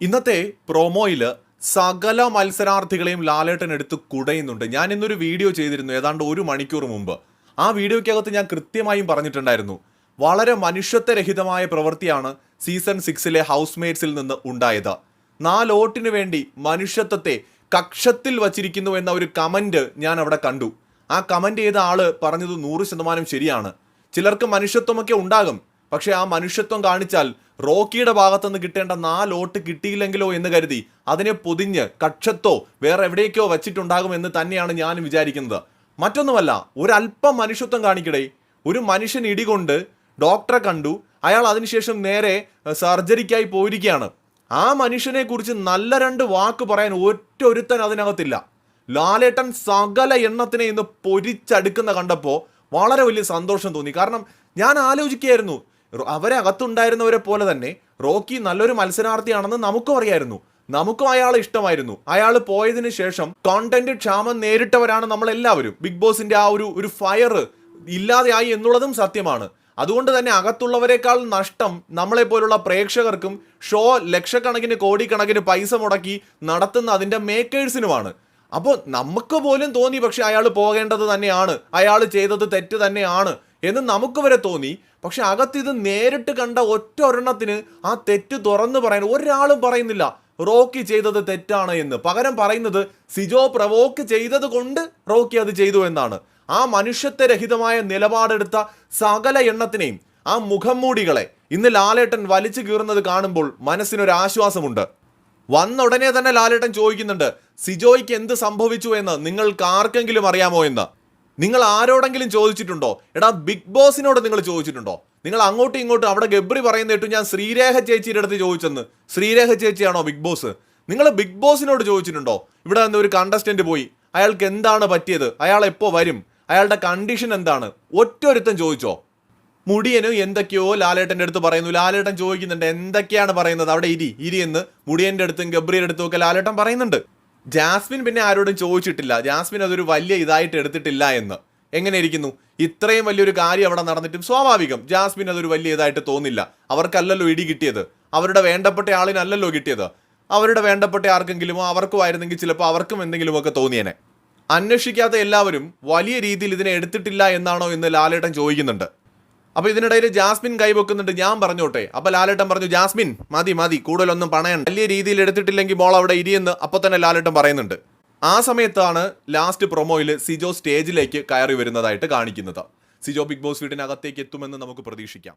ഇന്നത്തെ പ്രോമോയിൽ സകല മത്സരാർത്ഥികളെയും ലാലേട്ടൻ എടുത്ത് കുടയുന്നുണ്ട്. ഞാൻ ഇന്നൊരു വീഡിയോ ചെയ്തിരുന്നു ഏതാണ്ട് ഒരു മണിക്കൂർ മുമ്പ്. ആ വീഡിയോയ്ക്കകത്ത് ഞാൻ കൃത്യമായും പറഞ്ഞിട്ടുണ്ടായിരുന്നു. വളരെ മനുഷ്യത്വരഹിതമായ പ്രവൃത്തിയാണ് സീസൺ സിക്സിലെ ഹൗസ് മേറ്റ്സിൽ നിന്ന് ഉണ്ടായത്. നാലോട്ടിന് വേണ്ടി മനുഷ്യത്വത്തെ കക്ഷത്തിൽ വച്ചിരിക്കുന്നു എന്ന ഒരു കമന്റ് ഞാൻ അവിടെ കണ്ടു. ആ കമന്റ് ചെയ്ത ആൾ പറഞ്ഞത് നൂറ് ശതമാനം ശരിയാണ്. ചിലർക്ക് മനുഷ്യത്വമൊക്കെ ഉണ്ടാകും പക്ഷേ ആ മനുഷ്യത്വം കാണിച്ചാൽ റോക്കിയുടെ ഭാഗത്തുനിന്ന് കിട്ടേണ്ട നാല് നാലോട്ട് കിട്ടിയില്ലെങ്കിലോ എന്ന് കരുതി അതിനെ പൊതിഞ്ഞ് കക്ഷത്തോ വേറെ എവിടേക്കോ വെച്ചിട്ടുണ്ടാകും എന്ന് തന്നെയാണ് ഞാൻ വിചാരിക്കുന്നത്. മറ്റൊന്നുമല്ല ഒരല്പം മനുഷ്യത്വം കാണിക്കടേ. ഒരു മനുഷ്യൻ ഇടികൊണ്ട് ഡോക്ടറെ കണ്ടു അയാൾ അതിനുശേഷം നേരെ സർജറിക്കായി പോയിരിക്കുകയാണ്. ആ മനുഷ്യനെ കുറിച്ച് നല്ല രണ്ട് വാക്ക് പറയാൻ ഒറ്റ ഒരുത്തൻ അതിനകത്തില്ല. ലാലേട്ടൻ സകല എണ്ണത്തിനെ ഇന്ന് പൊരിച്ചടുക്കുന്ന കണ്ടപ്പോൾ വളരെ വലിയ സന്തോഷം തോന്നി. കാരണം ഞാൻ ആലോചിക്കുകയായിരുന്നു അവരെ അകത്തുണ്ടായിരുന്നവരെ പോലെ തന്നെ റോക്കി നല്ലൊരു മത്സരാർത്ഥിയാണെന്ന് നമുക്കും അറിയായിരുന്നു. നമുക്കും അയാളെ ഇഷ്ടമായിരുന്നു. അയാൾ പോയതിന് ശേഷം കോണ്ടന്റ് ക്ഷാമം നേരിട്ടവരാണ് നമ്മളെല്ലാവരും. ബിഗ് ബോസിന്റെ ആ ഒരു ഒരു ഫയർ ഇല്ലാതെയായി എന്നുള്ളതും സത്യമാണ്. അതുകൊണ്ട് തന്നെ അകത്തുള്ളവരെക്കാൾ നഷ്ടം നമ്മളെ പോലുള്ള പ്രേക്ഷകർക്കും ഷോ ലക്ഷക്കണക്കിന് കോടിക്കണക്കിന് പൈസ മുടക്കി നടത്തുന്ന അതിന്റെ മേക്കേഴ്സിനുമാണ് അപ്പോൾ നമുക്ക് പോലും തോന്നി പക്ഷെ അയാൾ പോകേണ്ടത് തന്നെയാണ്. അയാൾ ചെയ്തത് തെറ്റ് തന്നെയാണ് എന്ന് നമുക്ക് വരെ തോന്നി. പക്ഷെ ഇത് നേരിട്ട് കണ്ട ഒറ്റ ഒരെണ്ണത്തിന് ആ തെറ്റ് തുറന്നു പറയാൻ ഒരാളും പറയുന്നില്ല. റോക്കി ചെയ്തത് തെറ്റാണ് എന്ന്. പകരം പറയുന്നത് സിജോ പ്രവോക്ക് ചെയ്തത് കൊണ്ട് റോക്കി അത് ചെയ്തു എന്നാണ്. ആ മനുഷ്യത്വരഹിതമായ നിലപാടെടുത്ത സകല എണ്ണത്തിനെയും ആ മുഖം മൂടികളെ ഇന്ന് ലാലേട്ടൻ വലിച്ചു കീറുന്നത് കാണുമ്പോൾ മനസ്സിനൊരു ആശ്വാസമുണ്ട്. വന്ന ഉടനെ തന്നെ ലാലേട്ടൻ ചോദിക്കുന്നുണ്ട് സിജോയ്ക്ക് എന്ത് സംഭവിച്ചു എന്ന്? നിങ്ങൾക്ക് ആർക്കെങ്കിലും അറിയാമോ എന്ന്? നിങ്ങൾ ആരോടെങ്കിലും ചോദിച്ചിട്ടുണ്ടോ? എടാ ബിഗ് ബോസിനോട് നിങ്ങൾ ചോദിച്ചിട്ടുണ്ടോ? നിങ്ങൾ അങ്ങോട്ടും ഇങ്ങോട്ടും അവിടെ ഗബ്രി പറയുന്ന കേട്ടു ഞാൻ ശ്രീരേഖ ചേച്ചിയുടെ അടുത്ത് ചോദിച്ചെന്ന്. ശ്രീരേഖ ചേച്ചിയാണോ ബിഗ് ബോസ്? നിങ്ങൾ ബിഗ് ബോസിനോട് ചോദിച്ചിട്ടുണ്ടോ? ഇവിടെ നിന്ന് ഒരു കണ്ടസ്റ്റന്റ് പോയി. അയാൾക്ക് എന്താണ് പറ്റിയത്? അയാൾ എപ്പോൾ വരും? അയാളുടെ കണ്ടീഷൻ എന്താണ്? ഒറ്റൊരുത്തൻ ചോദിച്ചോ? മുടിയനും എന്തൊക്കെയോ ലാലേട്ടന്റെ അടുത്ത് പറയുന്നു. ലാലേട്ടൻ ചോദിക്കുന്നുണ്ട് എന്തൊക്കെയാണ് പറയുന്നത്? അവിടെ ഇരി. ഇരി എന്ന് മുടിയന്റെ അടുത്തും ഗബ്രിയുടെ അടുത്തും ഒക്കെ ലാലേട്ടൻ പറയുന്നുണ്ട്. ജാസ്മിൻ പിന്നെ ആരോടും ചോദിച്ചിട്ടില്ല. ജാസ്മിൻ അതൊരു വലിയ ഇതായിട്ട് എടുത്തിട്ടില്ല എന്ന്. എങ്ങനെ ഇരിക്കുന്നു ഇത്രയും വലിയൊരു കാര്യം അവിടെ നടന്നിട്ടും സ്വാഭാവികം. ജാസ്മിൻ അതൊരു വലിയ ഇതായിട്ട് തോന്നില്ല. അവർക്കല്ലല്ലോ ഇടി കിട്ടിയത്. അവരുടെ വേണ്ടപ്പെട്ട ആളിനല്ലല്ലോ കിട്ടിയത്. അവരുടെ വേണ്ടപ്പെട്ട ആർക്കെങ്കിലുമോ അവർക്കും ആയിരുന്നെങ്കിൽ ചിലപ്പോൾ അവർക്കും എന്തെങ്കിലുമൊക്കെ തോന്നിയേനെ. അന്വേഷിക്കാത്ത എല്ലാവരും വലിയ രീതിയിൽ ഇതിനെ എടുത്തിട്ടില്ല എന്നാണോ എന്ന് ലാലേട്ടൻ ചോദിക്കുന്നുണ്ട്. അപ്പൊ ഇതിനിടയിൽ ജാസ്മിൻ കൈവെക്കുന്നുണ്ട്. ഞാൻ പറഞ്ഞോട്ടെ. അപ്പോൾ ലാലേട്ടൻ പറഞ്ഞു ജാസ്മിൻ മതി മതി കൂടുതലൊന്നും പണയണ്ട. വലിയ രീതിയിൽ എടുത്തിട്ടില്ലെങ്കിൽ ബോൾ അവിടെ ഇരിയെന്ന് അപ്പോൾ തന്നെ ലാലേട്ടൻ പറയുന്നുണ്ട്. ആ സമയത്താണ് ലാസ്റ്റ് പ്രൊമോയിൽ സിജോ സ്റ്റേജിലേക്ക് കയറി വരുന്നതായിട്ട് കാണിക്കുന്നത്. സിജോ ബിഗ് ബോസ് വീട്ടിനകത്തേക്ക് എത്തുമെന്ന് നമുക്ക് പ്രതീക്ഷിക്കാം.